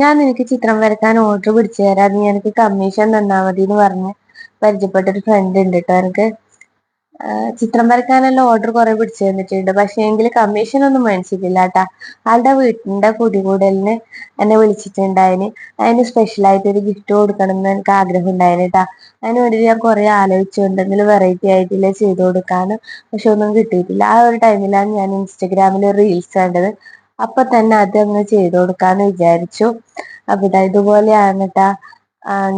ഞാൻ നിനക്ക് ചിത്രം വരക്കാൻ ഓർഡർ പിടിച്ചു തരാം നീ എനിക്ക് കമ്മീഷൻ തന്നാ മതി എന്ന് പറഞ്ഞ് പരിചയപ്പെട്ട ഒരു ഫ്രണ്ട് ഉണ്ട് കേട്ടോ എനിക്ക് ചിത്രം വരക്കാനെല്ലാം ഓർഡർ കുറെ പിടിച്ചു തന്നിട്ടുണ്ട്. പക്ഷേ എങ്കിൽ കമ്മീഷൻ ഒന്നും മേടിച്ചിട്ടില്ല കേട്ടാ ആളുടെ വീട്ടിന്റെ കുടികൂടലിന് എന്നെ വിളിച്ചിട്ടുണ്ടായിന്. അതിന് സ്പെഷ്യൽ ആയിട്ട് ഒരു ഗിഫ്റ്റ് കൊടുക്കണം എന്ന് എനിക്ക് ആഗ്രഹം ഉണ്ടായിന് കേട്ടാ അതിന് വേണ്ടി ഞാൻ കുറെ ആലോചിച്ചു എന്തെങ്കിലും വെറൈറ്റി ആയിട്ടില്ല ചെയ്തു കൊടുക്കാന്ന്. പക്ഷെ ഒന്നും കിട്ടിയിട്ടില്ല. ആ ഒരു ടൈമിലാണ് ഞാൻ ഇൻസ്റ്റഗ്രാമിൽ റീൽസ് കണ്ടത്. അപ്പൊ തന്നെ അതങ്ങ് ചെയ്തു കൊടുക്കാന്ന് വിചാരിച്ചു. അവിടെ ഇതുപോലെ ഇതുപോലെയാണ് കേട്ടാ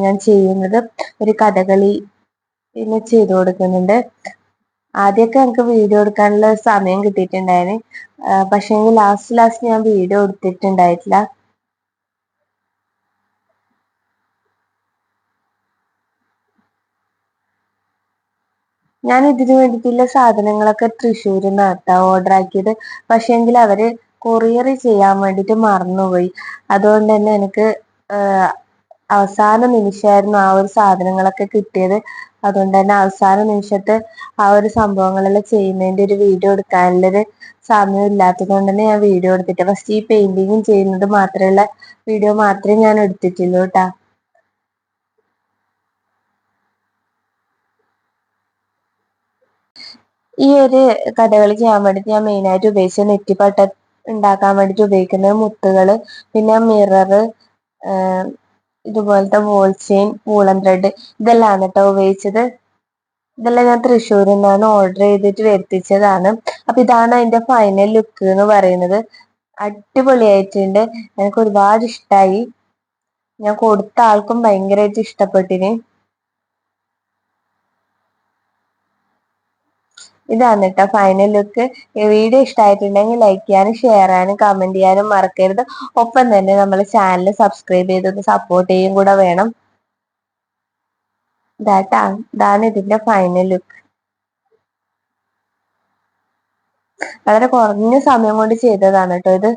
ഞാൻ ചെയ്യുന്നത്. ഒരു കഥകളി പിന്നെ ചെയ്തു കൊടുക്കുന്നുണ്ട്. ആദ്യമൊക്കെ എനിക്ക് വീഡിയോ എടുക്കാനുള്ള സമയം കിട്ടിയിട്ടുണ്ടായിന്. പക്ഷേ ലാസ്റ്റ് ലാസ്റ്റ് ഞാൻ വീഡിയോ എടുത്തിട്ടുണ്ടായിട്ടില്ല. ഞാൻ ഇതിനു വേണ്ടിയിട്ടുള്ള സാധനങ്ങളൊക്കെ തൃശ്ശൂരിൽ നിന്നാട്ടാ ഓർഡർ ആക്കിയത്. പക്ഷേങ്കിൽ അവർ കൊറിയർ ചെയ്യാൻ വേണ്ടിയിട്ട് മറന്നുപോയി. അതുകൊണ്ട് തന്നെ എനിക്ക് അവസാന നിമിഷമായിരുന്നു ആ ഒരു സാധനങ്ങളൊക്കെ കിട്ടിയത്. അതുകൊണ്ട് തന്നെ അവസാന നിമിഷത്തെ ആ ഒരു സംഭവങ്ങളെല്ലാം ചെയ്യുന്നതിന്റെ ഒരു വീഡിയോ എടുക്കാനുള്ളൊരു സമയം ഇല്ലാത്തത് കൊണ്ട് തന്നെ ഞാൻ വീഡിയോ എടുത്തിട്ട് ഫസ്റ്റ് ഈ പെയിന്റിങ്ങും ചെയ്യുന്നത് മാത്രമുള്ള വീഡിയോ മാത്രമേ ഞാൻ എടുത്തിട്ടുള്ളൂ കേട്ടാ ഈ ഒരു കഥകളി ചെയ്യാൻ വേണ്ടിയിട്ട് ഞാൻ മെയിനായിട്ട് ഉപയോഗിച്ച നെറ്റിപ്പട്ട ഉണ്ടാക്കാൻ വേണ്ടിയിട്ട് ഉപയോഗിക്കുന്നത് മുത്തുകൾ പിന്നെ മിററ് ഇതുപോലത്തെ വോൾ ചെയിൻ വൂളൻ ത്രെഡ് ഇതെല്ലാം കേട്ടോ ഉപയോഗിച്ചത്. ഇതെല്ലാം ഞാൻ തൃശ്ശൂരിൽ നിന്നാണ് ഓർഡർ ചെയ്തിട്ട് വരുത്തിച്ചതാണ്. അപ്പൊ ഇതാണ് അതിന്റെ ഫൈനൽ ലുക്ക് എന്ന് പറയുന്നത്. അടിപൊളിയായിട്ടുണ്ട്. എനിക്ക് ഒരുപാട് ഇഷ്ടമായി ഞാൻ കൊടുത്ത ആൾക്കും ഭയങ്കരമായിട്ട് ഇഷ്ടപ്പെട്ടിന്. ഇതാണ് കേട്ടോ ഫൈനൽ ലുക്ക് വീഡിയോ ഇഷ്ടമായിട്ടുണ്ടെങ്കിൽ ലൈക്ക് ചെയ്യാനും ഷെയർ ചെയ്യാനും കമന്റ് ചെയ്യാനും മറക്കരുത്. ഒപ്പം തന്നെ നമ്മൾ ചാനൽ സബ്സ്ക്രൈബ് ചെയ്തൊന്ന് സപ്പോർട്ട് ചെയ്യും കൂടെ വേണം. ഇതാണ് ഇതിന്റെ ഫൈനൽ ലുക്ക് വളരെ കുറഞ്ഞ സമയം കൊണ്ട് ചെയ്തതാണ് കേട്ടോ ഇത്.